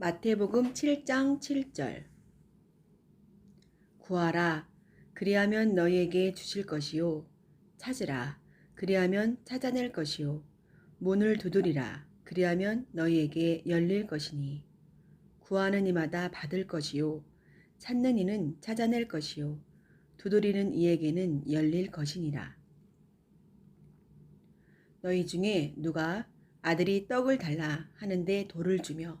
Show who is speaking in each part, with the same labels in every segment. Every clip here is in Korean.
Speaker 1: 마태복음 7장 7절. 구하라 그리하면 너희에게 주실 것이요. 찾으라 그리하면 찾아낼 것이요. 문을 두드리라 그리하면 너희에게 열릴 것이니. 구하는 이마다 받을 것이요. 찾는 이는 찾아낼 것이요. 두드리는 이에게는 열릴 것이니라. 너희 중에 누가 아들이 떡을 달라 하는데 돌을 주며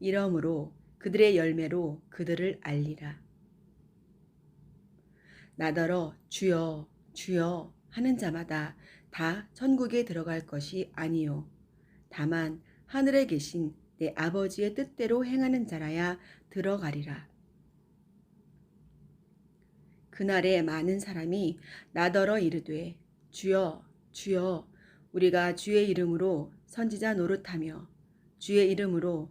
Speaker 1: 이러므로 그들의 열매로 그들을 알리라. 나더러 주여 주여 하는 자마다 다 천국에 들어갈 것이 아니요 다만 하늘에 계신 내 아버지의 뜻대로 행하는 자라야 들어가리라. 그날에 많은 사람이 나더러 이르되 주여 주여 우리가 주의 이름으로 선지자 노릇하며 주의 이름으로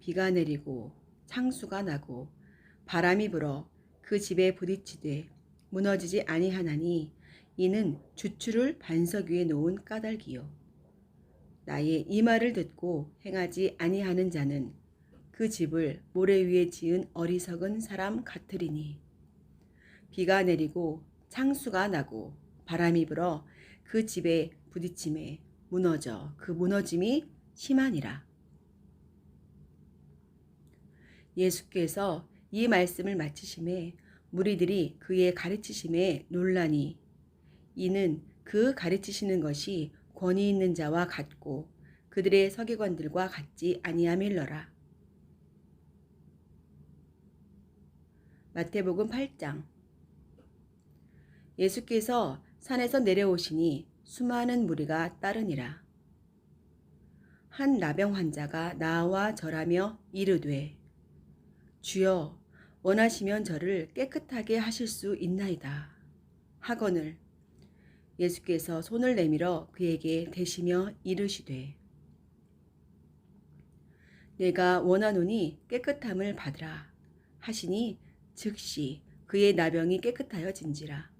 Speaker 1: 비가 내리고 창수가 나고 바람이 불어 그 집에 부딪히되 무너지지 아니하나니 이는 주추를 반석 위에 놓은 까닭이요 나의 이 말을 듣고 행하지 아니하는 자는 그 집을 모래 위에 지은 어리석은 사람 같으리니 비가 내리고 창수가 나고 바람이 불어 그 집에 부딪힘에 무너져 그 무너짐이 심하니라. 예수께서 이 말씀을 마치심에 무리들이 그의 가르치심에 논란이 이는 그 가르치시는 것이 권위 있는 자와 같고 그들의 서기관들과 같지 아니함일러라. 마태복음 8장 예수께서 산에서 내려오시니 수많은 무리가 따르니라. 한 나병 환자가 나와 절하며 이르되 주여 원하시면 저를 깨끗하게 하실 수 있나이다. 하거늘 예수께서 손을 내밀어 그에게 대시며 이르시되 내가 원하노니 깨끗함을 받으라 하시니 즉시 그의 나병이 깨끗하여진지라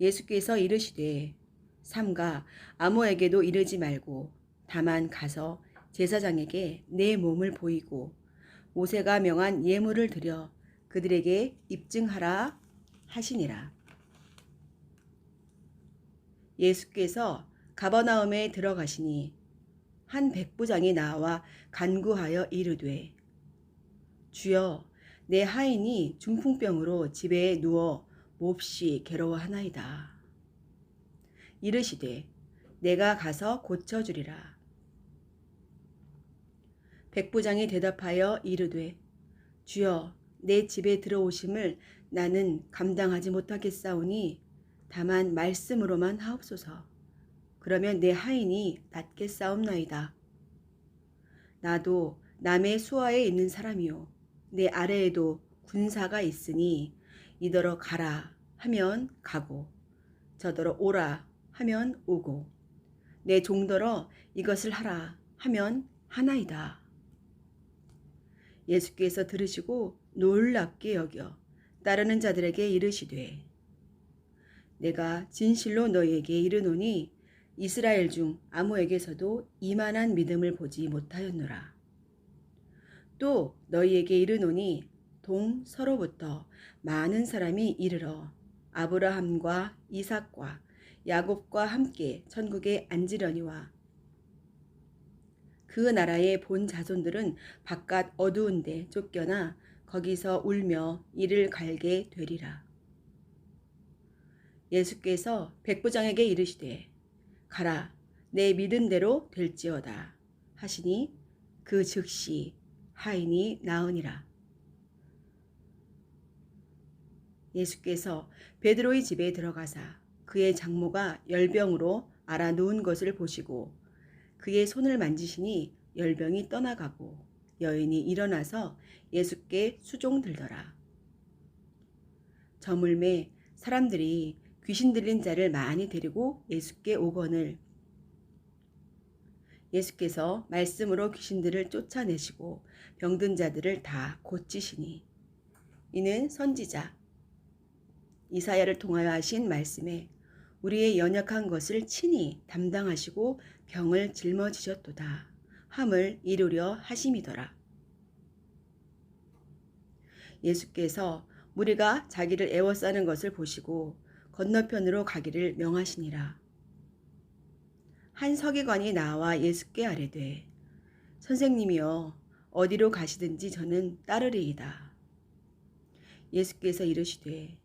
Speaker 1: 예수께서 이르시되 삼가 아무에게도 이르지 말고 다만 가서 제사장에게 내 몸을 보이고 모세가 명한 예물을 드려 그들에게 입증하라 하시니라. 예수께서 가버나움에 들어가시니 한 백부장이 나와 간구하여 이르되 주여 내 하인이 중풍병으로 집에 누워 몹시 괴로워하나이다. 이르시되 내가 가서 고쳐주리라. 백부장이 대답하여 이르되 주여 내 집에 들어오심을 나는 감당하지 못하겠사오니 다만 말씀으로만 하옵소서. 그러면 내 하인이 낫겠사옵나이다. 나도 남의 수하에 있는 사람이요 내 아래에도 군사가 있으니 이더러 가라 하면 가고 저더러 오라 하면 오고 내 종더러 이것을 하라 하면 하나이다. 예수께서 들으시고 놀랍게 여겨 따르는 자들에게 이르시되 내가 진실로 너희에게 이르노니 이스라엘 중 아무에게서도 이만한 믿음을 보지 못하였노라. 또 너희에게 이르노니 동서로부터 많은 사람이 이르러 아브라함과 이삭과 야곱과 함께 천국에 앉으려니와 그 나라의 본 자손들은 바깥 어두운데 쫓겨나 거기서 울며 이를 갈게 되리라. 예수께서 백부장에게 이르시되 가라 내 믿음대로 될지어다 하시니 그 즉시 하인이 나으니라. 예수께서 베드로의 집에 들어가사 그의 장모가 열병으로 알아 누운 것을 보시고 그의 손을 만지시니 열병이 떠나가고 여인이 일어나서 예수께 수종 들더라. 저물매 사람들이 귀신 들린 자를 많이 데리고 예수께 오거늘 예수께서 말씀으로 귀신들을 쫓아내시고 병든 자들을 다 고치시니 이는 선지자 이사야를 통하여 하신 말씀에 우리의 연약한 것을 친히 담당하시고 병을 짊어지셨도다 함을 이루려 하심이더라. 예수께서 무리가 자기를 애워싸는 것을 보시고 건너편으로 가기를 명하시니라. 한 서기관이 나와 예수께 아뢰되 선생님이여 어디로 가시든지 저는 따르리이다. 예수께서 이르시되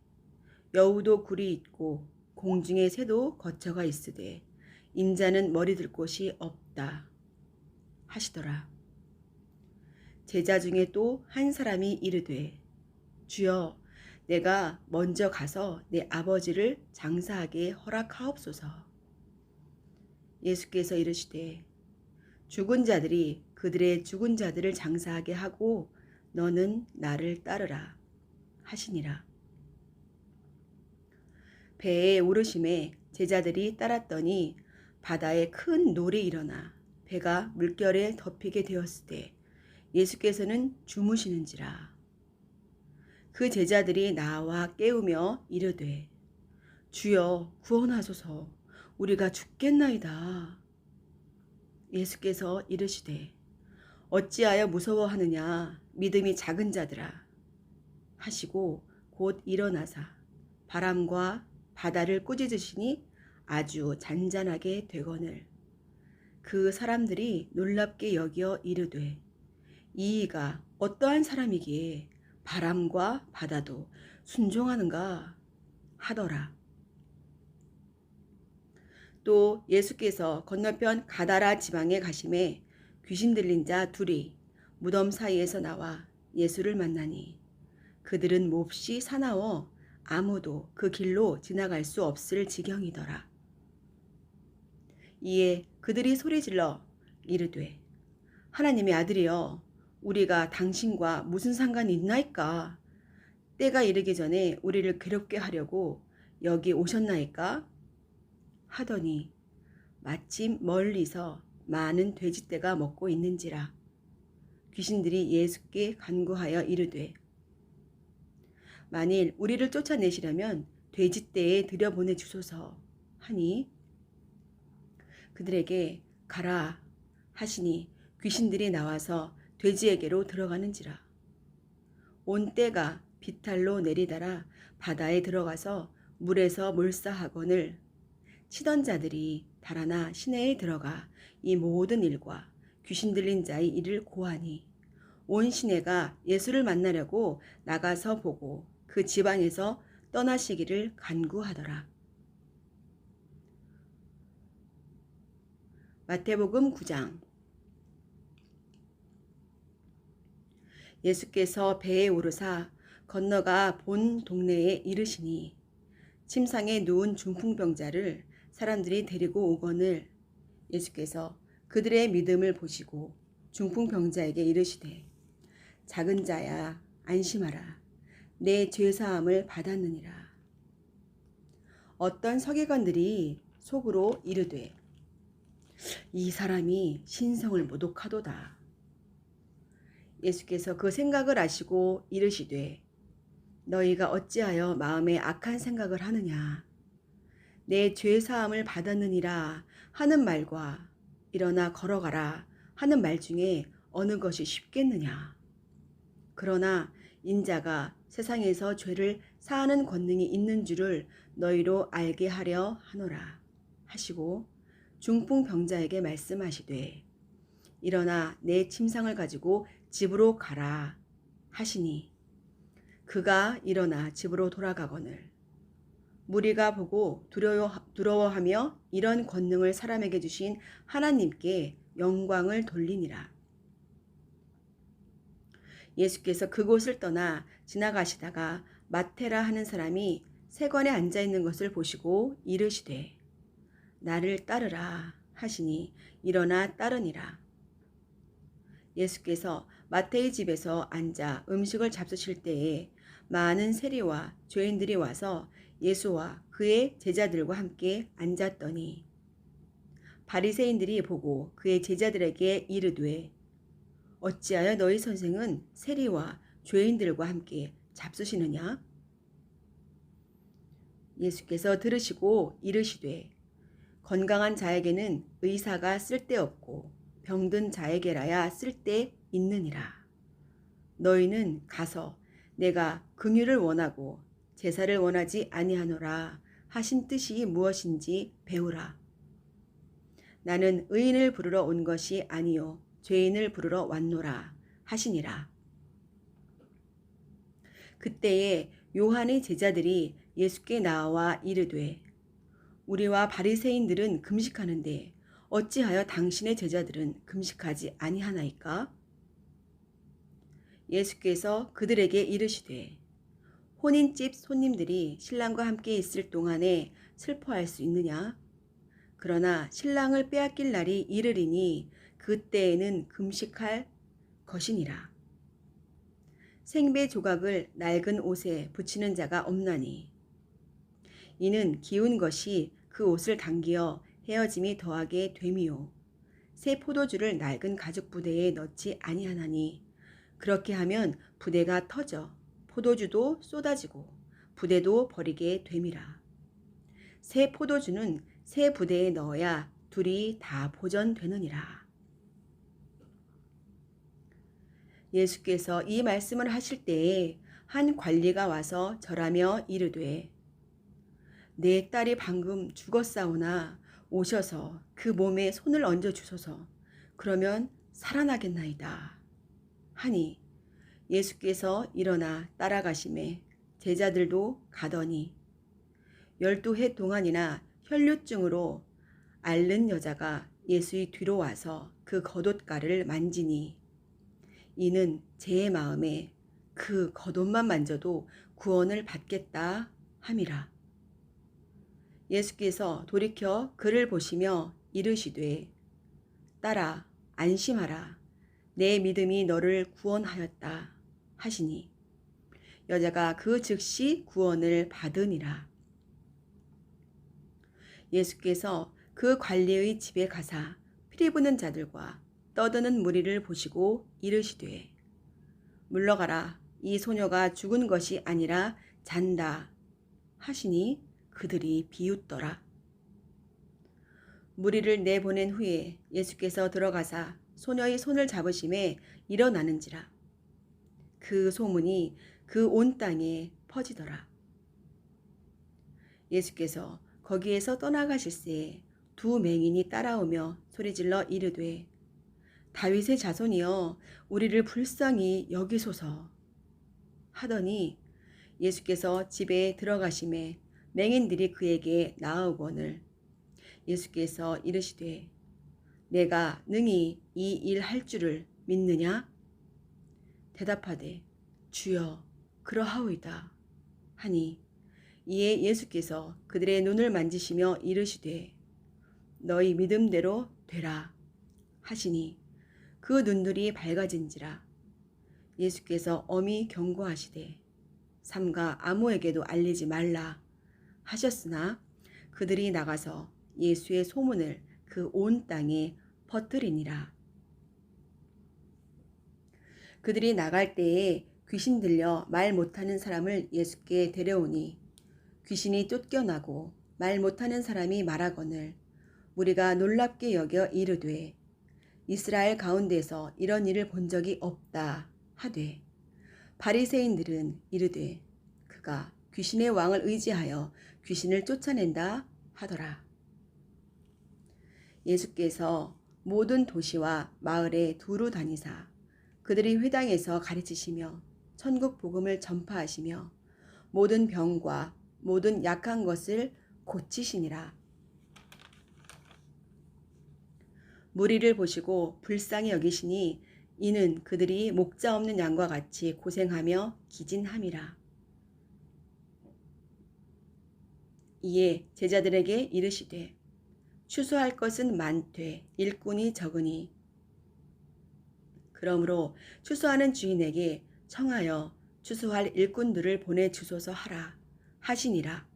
Speaker 1: 여우도 굴이 있고 공중의 새도 거처가 있으되 인자는 머리 들 곳이 없다 하시더라. 제자 중에 또 한 사람이 이르되 주여 내가 먼저 가서 내 아버지를 장사하게 허락하옵소서. 예수께서 이르시되 죽은 자들이 그들의 죽은 자들을 장사하게 하고 너는 나를 따르라 하시니라. 배에 오르심에 제자들이 따랐더니 바다에 큰 놀이 일어나 배가 물결에 덮이게 되었을 때 예수께서는 주무시는지라. 그 제자들이 나와 깨우며 이르되 주여 구원하소서 우리가 죽겠나이다. 예수께서 이르시되 어찌하여 무서워하느냐 믿음이 작은 자들아 하시고 곧 일어나사 바람과 바다를 꾸짖으시니 아주 잔잔하게 되거늘 그 사람들이 놀랍게 여겨 이르되 이이가 어떠한 사람이기에 바람과 바다도 순종하는가 하더라. 또 예수께서 건너편 가다라 지방에 가심에 귀신 들린 자 둘이 무덤 사이에서 나와 예수를 만나니 그들은 몹시 사나워 아무도 그 길로 지나갈 수 없을 지경이더라. 이에 그들이 소리질러 이르되 하나님의 아들이여 우리가 당신과 무슨 상관이 있나이까? 때가 이르기 전에 우리를 괴롭게 하려고 여기 오셨나이까? 하더니 마침 멀리서 많은 돼지떼가 먹고 있는지라 귀신들이 예수께 간구하여 이르되 만일 우리를 쫓아내시려면 돼지떼에 들여보내 주소서 하니 그들에게 가라 하시니 귀신들이 나와서 돼지에게로 들어가는지라. 온 때가 비탈로 내리다라 바다에 들어가서 물에서 몰사하거늘 치던 자들이 달아나 시내에 들어가 이 모든 일과 귀신 들린 자의 일을 고하니 온 시내가 예수를 만나려고 나가서 보고 그 지방에서 떠나시기를 간구하더라. 마태복음 9장. 예수께서 배에 오르사 건너가 본 동네에 이르시니 침상에 누운 중풍병자를 사람들이 데리고 오거늘 예수께서 그들의 믿음을 보시고 중풍병자에게 이르시되 작은 자야 안심하라. 내 죄사함을 받았느니라. 어떤 서기관들이 속으로 이르되 이 사람이 신성을 모독하도다. 예수께서 그 생각을 아시고 이르시되 너희가 어찌하여 마음에 악한 생각을 하느냐? 내 죄 사함을 받았느니라 하는 말과 일어나 걸어가라 하는 말 중에 어느 것이 쉽겠느냐? 그러나 인자가 세상에서 죄를 사하는 권능이 있는 줄을 너희로 알게 하려 하노라. 하시고 중풍 병자에게 말씀하시되 일어나 내 침상을 가지고 집으로 가라 하시니 그가 일어나 집으로 돌아가거늘 무리가 보고 두려워, 두려워하며 이런 권능을 사람에게 주신 하나님께 영광을 돌리니라. 예수께서 그곳을 떠나 지나가시다가 마테라 하는 사람이 세관에 앉아 있는 것을 보시고 이르시되 나를 따르라 하시니 일어나 따르니라. 예수께서 마태의 집에서 앉아 음식을 잡수실 때에 많은 세리와 죄인들이 와서 예수와 그의 제자들과 함께 앉았더니 바리새인들이 보고 그의 제자들에게 이르되 어찌하여 너희 선생은 세리와 죄인들과 함께 잡수시느냐? 예수께서 들으시고 이르시되 건강한 자에게는 의사가 쓸데없고 병든 자에게라야 쓸데 있느니라. 너희는 가서 내가 긍휼을 원하고 제사를 원하지 아니하노라 하신 뜻이 무엇인지 배우라. 나는 의인을 부르러 온 것이 아니요 죄인을 부르러 왔노라 하시니라. 그때에 요한의 제자들이 예수께 나와 이르되 우리와 바리새인들은 금식하는데 어찌하여 당신의 제자들은 금식하지 아니하나이까? 예수께서 그들에게 이르시되 혼인집 손님들이 신랑과 함께 있을 동안에 슬퍼할 수 있느냐? 그러나 신랑을 빼앗길 날이 이르리니 그때에는 금식할 것이니라. 생배 조각을 낡은 옷에 붙이는 자가 없나니 이는 기운 것이 그 옷을 당기어 헤어짐이 더하게 됨이요. 새 포도주를 낡은 가죽 부대에 넣지 아니하나니 그렇게 하면 부대가 터져 포도주도 쏟아지고 부대도 버리게 됨이라. 새 포도주는 새 부대에 넣어야 둘이 다 보전되느니라. 예수께서 이 말씀을 하실 때에 한 관리가 와서 절하며 이르되 내 딸이 방금 죽었사오나 오셔서 그 몸에 손을 얹어 주소서 그러면 살아나겠나이다 하니 예수께서 일어나 따라가심에 제자들도 가더니 열두 해 동안이나 혈류증으로 앓는 여자가 예수의 뒤로 와서 그 겉옷가를 만지니 이는 제 마음에 그 겉옷만 만져도 구원을 받겠다 함이라. 예수께서 돌이켜 그를 보시며 이르시되 딸아 안심하라. 내 믿음이 너를 구원하였다. 하시니 여자가 그 즉시 구원을 받으니라. 예수께서 그 관리의 집에 가사 피리 부는 자들과 떠드는 무리를 보시고 이르시되 물러가라. 이 소녀가 죽은 것이 아니라 잔다. 하시니 그들이 비웃더라. 무리를 내보낸 후에 예수께서 들어가사 소녀의 손을 잡으심에 일어나는지라. 그 소문이 그 온 땅에 퍼지더라. 예수께서 거기에서 떠나가실새 두 맹인이 따라오며 소리질러 이르되 다윗의 자손이여 우리를 불쌍히 여기소서 하더니 예수께서 집에 들어가심에 맹인들이 그에게 나아오거늘 예수께서 이르시되 내가 능히 이 일 할 줄을 믿느냐? 대답하되 주여 그러하오이다. 하니 이에 예수께서 그들의 눈을 만지시며 이르시되 너희 믿음대로 되라 하시니 그 눈들이 밝아진지라. 예수께서 엄히 경고하시되 삼가 아무에게도 알리지 말라 하셨으나 그들이 나가서 예수의 소문을 그 온 땅에 퍼뜨리니라. 그들이 나갈 때에 귀신 들려 말 못하는 사람을 예수께 데려오니 귀신이 쫓겨나고 말 못하는 사람이 말하거늘 우리가 놀랍게 여겨 이르되 이스라엘 가운데서 이런 일을 본 적이 없다 하되 바리새인들은 이르되 그가 귀신의 왕을 의지하여 귀신을 쫓아낸다 하더라. 예수께서 모든 도시와 마을에 두루 다니사 그들이 회당에서 가르치시며 천국 복음을 전파하시며 모든 병과 모든 약한 것을 고치시니라. 무리를 보시고 불쌍히 여기시니 이는 그들이 목자 없는 양과 같이 고생하며 기진함이라. 이에 제자들에게 이르시되 추수할 것은 많되 일꾼이 적으니 그러므로 추수하는 주인에게 청하여 추수할 일꾼들을 보내 주소서 하라 하시니라.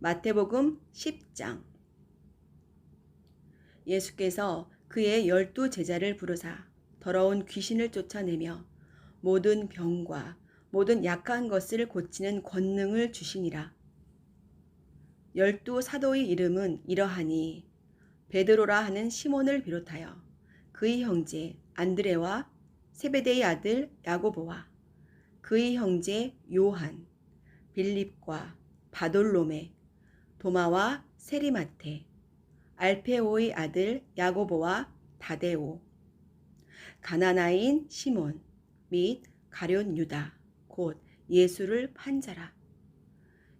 Speaker 1: 마태복음 10장 예수께서 그의 열두 제자를 부르사 더러운 귀신을 쫓아내며 모든 병과 모든 약한 것을 고치는 권능을 주시니라. 열두 사도의 이름은 이러하니 베드로라 하는 시몬을 비롯하여 그의 형제 안드레와 세베대의 아들 야고보와 그의 형제 요한, 빌립과 바돌로메, 도마와 세리마테, 알페오의 아들 야고보와 다데오, 가나나인 시몬 및 가룟 유다 곧 예수를 판자라.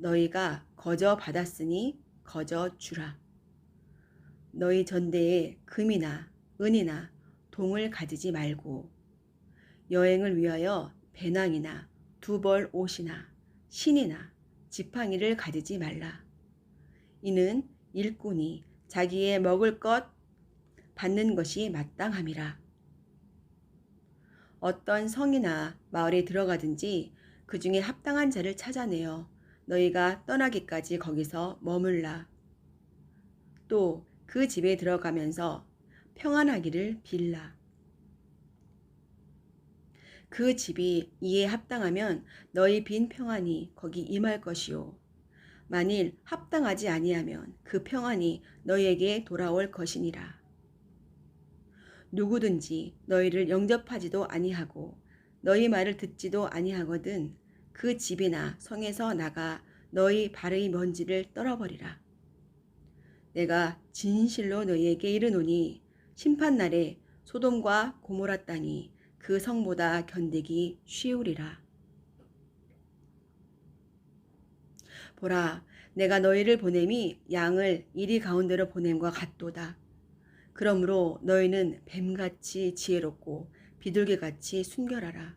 Speaker 1: 너희가 거저 받았으니 거저 주라. 너희 전대에 금이나 은이나 동을 가지지 말고 여행을 위하여 배낭이나 두 벌 옷이나 신이나 지팡이를 가지지 말라. 이는 일꾼이 자기의 먹을 것 받는 것이 마땅함이라. 어떤 성이나 마을에 들어가든지 그 중에 합당한 자를 찾아내어 너희가 떠나기까지 거기서 머물라. 또 그 집에 들어가면서 평안하기를 빌라. 그 집이 이에 합당하면 너희 빈 평안이 거기 임할 것이요. 만일 합당하지 아니하면 그 평안이 너희에게 돌아올 것이니라. 누구든지 너희를 영접하지도 아니하고 너희 말을 듣지도 아니하거든 그 집이나 성에서 나가 너희 발의 먼지를 떨어버리라. 내가 진실로 너희에게 이르노니 심판날에 소돔과 고모라 땅이 그 성보다 견디기 쉬우리라. 보라, 내가 너희를 보냄이 양을 이리 가운데로 보냄과 같도다. 그러므로 너희는 뱀같이 지혜롭고 비둘기같이 순결하라.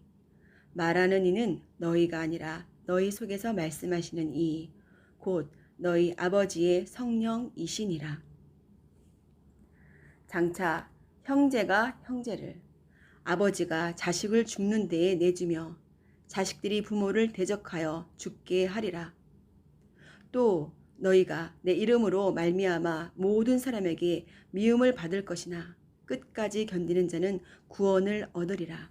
Speaker 1: 말하는 이는 너희가 아니라 너희 속에서 말씀하시는 이 곧 너희 아버지의 성령이시니라. 장차 형제가 형제를 아버지가 자식을 죽는 데에 내주며 자식들이 부모를 대적하여 죽게 하리라. 또 너희가 내 이름으로 말미암아 모든 사람에게 미움을 받을 것이나 끝까지 견디는 자는 구원을 얻으리라.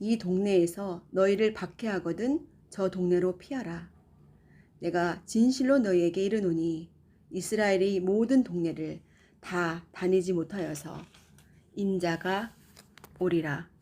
Speaker 1: 이 동네에서 너희를 박해하거든 저 동네로 피하라. 내가 진실로 너희에게 이르노니 이스라엘의 모든 동네를 다 다니지 못하여서 인자가 오리라.